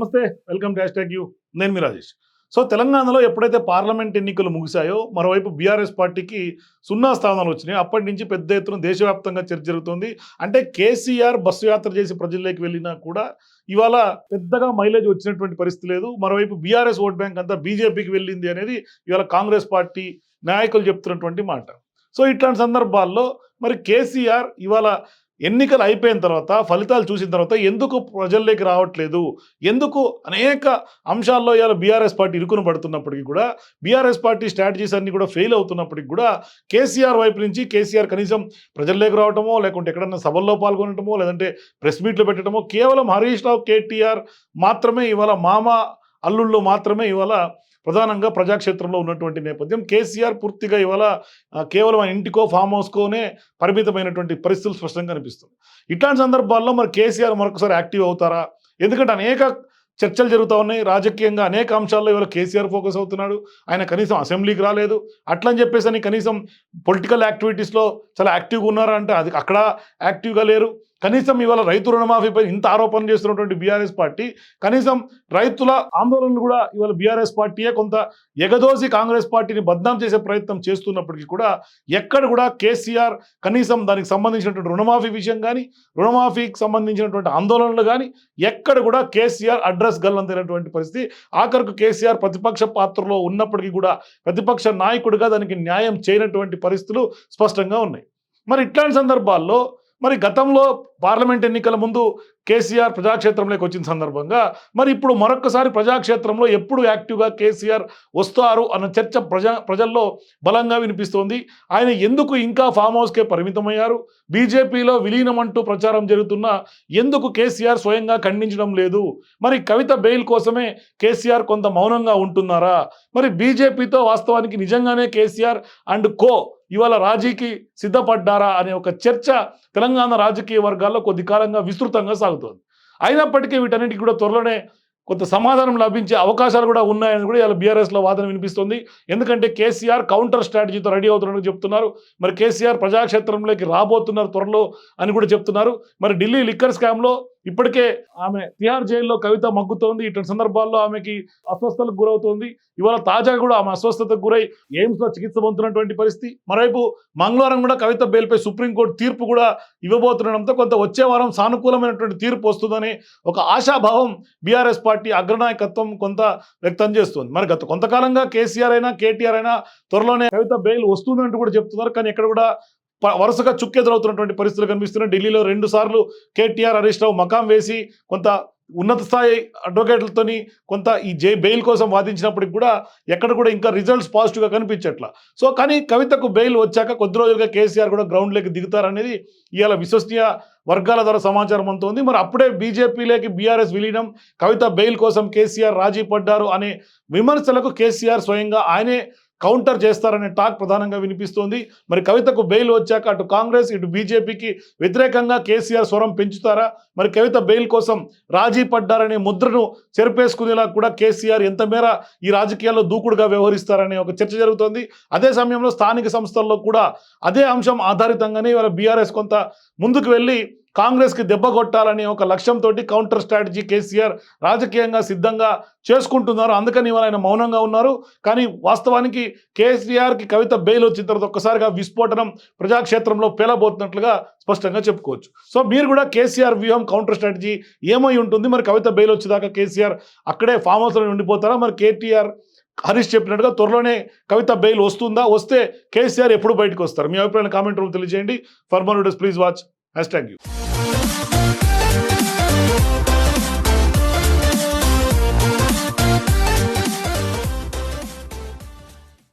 నమస్తే welcome to hashtag you. నేను మీ రాజేష్. సో తెలంగాణలో ఎప్పుడైతే పార్లమెంట్ ఎన్నికలు ముగిశాయో మరోవైపు బీఆర్ఎస్ పార్టీకి సున్నా స్థానాలు వచ్చినాయి. అప్పటి నుంచి పెద్ద ఎత్తున దేశవ్యాప్తంగా చర్చ జరుగుతుంది. అంటే కేసీఆర్ బస్సు యాత్ర చేసి ప్రజల్లోకి వెళ్ళినా కూడా ఇవాళ పెద్దగా మైలేజ్ వచ్చినటువంటి పరిస్థితి లేదు. మరోవైపు బీఆర్ఎస్ ఓట్ బ్యాంక్ అంతా బీజేపీకి వెళ్ళింది అనేది ఇవాళ కాంగ్రెస్ పార్టీ నాయకులు చెప్తున్నటువంటి మాట. సో ఇట్లాంటి సందర్భాల్లో మరి కేసీఆర్ ఇవాళ ఎన్నికలు అయిపోయిన తర్వాత ఫలితాలు చూసిన తర్వాత ఎందుకు ప్రజల్లోకి రావట్లేదు? ఎందుకు అనేక అంశాల్లో ఇవాళ బీఆర్ఎస్ పార్టీ ఇరుకును పడుతున్నప్పటికీ కూడా బీఆర్ఎస్ పార్టీ స్ట్రాటజీస్ అన్ని కూడా ఫెయిల్ అవుతున్నప్పటికీ కూడా కేసీఆర్ వైపు నుంచి కేసీఆర్ కనీసం ప్రజల్లోకి రావటమో లేకుంటే ఎక్కడన్నా సభల్లో పాల్గొనటమో లేదంటే ప్రెస్ మీట్లు పెట్టడమో కేవలం హరీష్ రావు కేటీఆర్ మాత్రమే ఇవాళ మామ అల్లుళ్ళు మాత్రమే ఇవాళ ప్రధానంగా ప్రజాక్షేత్రంలో ఉన్నటువంటి నేపథ్యం. కేసీఆర్ పూర్తిగా ఇవాళ కేవలం ఇంటికో ఫామ్ హౌస్కోనే పరిమితమైనటువంటి పరిస్థితులు స్పష్టంగా కనిపిస్తుంది ఇట్లాంటి సందర్భాల్లో మరి కేసీఆర్ మరొకసారి యాక్టివ్ అవుతారా? ఎందుకంటే అనేక చర్చలు జరుగుతూ ఉన్నాయి. రాజకీయంగా అనేక అంశాల్లో ఇవాళ కేసీఆర్ ఫోకస్ అవుతున్నాడు. ఆయన కనీసం అసెంబ్లీకి రాలేదు. అట్లని చెప్పేసి అని కనీసం పొలిటికల్ యాక్టివిటీస్లో చాలా యాక్టివ్గా ఉన్నారా అంటే అది అక్కడ యాక్టివ్గా లేరు. కనీసం ఇవాళ రైతు రుణమాఫీపై ఇంత ఆరోపణ చేస్తున్నటువంటి బీఆర్ఎస్ పార్టీ కనీసం రైతుల ఆందోళనలు కూడా ఇవాళ బీఆర్ఎస్ పార్టీయే కొంత ఎగదోసి కాంగ్రెస్ పార్టీని బద్నాం చేసే ప్రయత్నం చేస్తున్నప్పటికీ కూడా ఎక్కడ కూడా కేసీఆర్ కనీసం దానికి సంబంధించినటువంటి రుణమాఫీ విషయం కానీ రుణమాఫీకి సంబంధించినటువంటి ఆందోళనలు కానీ ఎక్కడ కూడా కేసీఆర్ అడ్రస్ గల్లంతైనటువంటి పరిస్థితి. ఆఖరుకు కేసీఆర్ ప్రతిపక్ష పాత్రలో ఉన్నప్పటికీ కూడా ప్రతిపక్ష నాయకుడిగా దానికి న్యాయం చేయనటువంటి పరిస్థితులు స్పష్టంగా ఉన్నాయి. మరి ఇట్లాంటి సందర్భాల్లో మరి గతంలో పార్లమెంట్ ఎన్నికల ముందు కేసీఆర్ ప్రజాక్షేత్రంలోకి వచ్చిన సందర్భంగా మరి ఇప్పుడు మరొకసారి ప్రజాక్షేత్రంలో ఎప్పుడు యాక్టివ్గా కేసీఆర్ వస్తారు అన్న చర్చ ప్రజా ప్రజల్లో బలంగా వినిపిస్తోంది. ఆయన ఎందుకు ఇంకా ఫామ్ హౌస్కే పరిమితమయ్యారు? బీజేపీలో విలీనం అంటూ ప్రచారం జరుగుతున్న ఎందుకు కేసీఆర్ స్వయంగా ఖండించడం లేదు? మరి కవిత బెయిల్ కోసమే కేసీఆర్ కొంత మౌనంగా ఉంటున్నారా? మరి బీజేపీతో వాస్తవానికి నిజంగానే కేసీఆర్ అండ్ కో ఇవాళ రాజీకి సిద్ధపడ్డారా అనే ఒక చర్చ తెలంగాణ రాజకీయ వర్గాల్లో కొద్ది కాలంగా విస్తృతంగా సాగుతోంది. అయినప్పటికీ వీటన్నిటికీ కూడా త్వరలోనే కొంత సమాధానం లభించే అవకాశాలు కూడా ఉన్నాయని కూడా ఇలా బీఆర్ఎస్లో వాదన వినిపిస్తుంది. ఎందుకంటే కేసీఆర్ కౌంటర్ స్ట్రాటజీతో రెడీ అవుతున్నట్టు చెప్తున్నారు. మరి కేసీఆర్ ప్రజాక్షేత్రంలోకి రాబోతున్నారు త్వరలో అని కూడా చెప్తున్నారు. మరి ఢిల్లీ లిక్కర్ స్కామ్లో ఇప్పటికే ఆమె తిహార్ జైల్లో కవిత మగ్గుతోంది. ఇటువంటి సందర్భాల్లో ఆమెకి అస్వస్థతకు గురవుతోంది. ఇవాళ తాజాగా కూడా ఆమె అస్వస్థతకు గురై ఎయిమ్స్లో చికిత్స పొందుతున్నటువంటి పరిస్థితి. మరోవైపు మంగళవారం కూడా కవిత బెయిల్పై సుప్రీంకోర్టు తీర్పు కూడా ఇవ్వబోతుండడంతో కొంత వచ్చే వారం సానుకూలమైనటువంటి తీర్పు వస్తుందని ఒక ఆశాభావం బీఆర్ఎస్ పార్టీ అగ్రనాయకత్వం కొంత వ్యక్తం చేస్తుంది. మరి గత కొంతకాలంగా కేసీఆర్ అయినా కేటీఆర్ అయినా త్వరలోనే కవిత బెయిల్ వస్తుందంటూ కూడా చెప్తున్నారు. కానీ ఇక్కడ కూడా వరుసగా చుక్కెదురవుతున్నటువంటి పరిస్థితులు కనిపిస్తున్నాయి. ఢిల్లీలో రెండు సార్లు కేటీఆర్ హరీష్ రావు మకాం వేసి కొంత ఉన్నత స్థాయి అడ్వకేట్లతోని కొంత ఈ జై బెయిల్ కోసం వాదించినప్పటికి కూడా ఎక్కడ కూడా ఇంకా రిజల్ట్స్ పాజిటివ్గా కనిపించట్ల. సో కానీ కవితకు బెయిల్ వచ్చాక కొద్ది రోజులుగా కేసీఆర్ కూడా గ్రౌండ్లోకి దిగుతారనేది ఇవాళ విశ్వసనీయ వర్గాల ద్వారా సమాచారం అంతోంది మరి అప్పుడే బీజేపీలోకి బీఆర్ఎస్ విలీనం కవిత బెయిల్ కోసం కేసీఆర్ రాజీ పడ్డారు అనే విమర్శలకు కేసీఆర్ స్వయంగా ఆయనే కౌంటర్ చేస్తారనే టాక్ ప్రధానంగా వినిపిస్తోంది. మరి కవితకు బెయిల్ వచ్చాక అటు కాంగ్రెస్ ఇటు బీజేపీకి వ్యతిరేకంగా కేసీఆర్ స్వరం పెంచుతారా? మరి కవిత బెయిల్ కోసం రాజీ పడ్డారనే ముద్రను చెరిపేసుకునేలా కూడా కేసీఆర్ ఎంత మేర ఈ రాజకీయాల్లో దూకుడుగా వ్యవహరిస్తారనే ఒక చర్చ జరుగుతోంది. అదే సమయంలో స్థానిక సంస్థల్లో కూడా అదే అంశం ఆధారితంగానే ఇవాళ బీఆర్ఎస్ కొంత ముందుకు వెళ్ళి కాంగ్రెస్కి దెబ్బ కొట్టాలనే ఒక లక్ష్యంతో కౌంటర్ స్ట్రాటజీ కేసీఆర్ రాజకీయంగా సిద్ధంగా చేసుకుంటున్నారు. అందుకని ఇవాళ ఆయన మౌనంగా ఉన్నారు. కానీ వాస్తవానికి కేసీఆర్కి కవిత బెయిల్ వచ్చిన తర్వాత ఒక్కసారిగా విస్ఫోటనం ప్రజాక్షేత్రంలో పేలబోతున్నట్లుగా స్పష్టంగా చెప్పుకోవచ్చు. సో మీరు కూడా కేసీఆర్ వ్యూహం కౌంటర్ స్ట్రాటజీ ఏమై ఉంటుంది? మరి కవిత బెయిల్ వచ్చేదాకా కేసీఆర్ అక్కడే ఫామ్ హౌస్లో ఉండిపోతారా? మరి కేటీఆర్ హరీష్ చెప్పినట్టుగా త్వరలోనే కవిత బెయిల్ వస్తుందా? వస్తే కేసీఆర్ ఎప్పుడు బయటకు వస్తారు? మీ అభిప్రాయాన్ని కామెంట్ రూమ్ తెలియజేయండి. For more please watch hashtag you